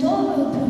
доброго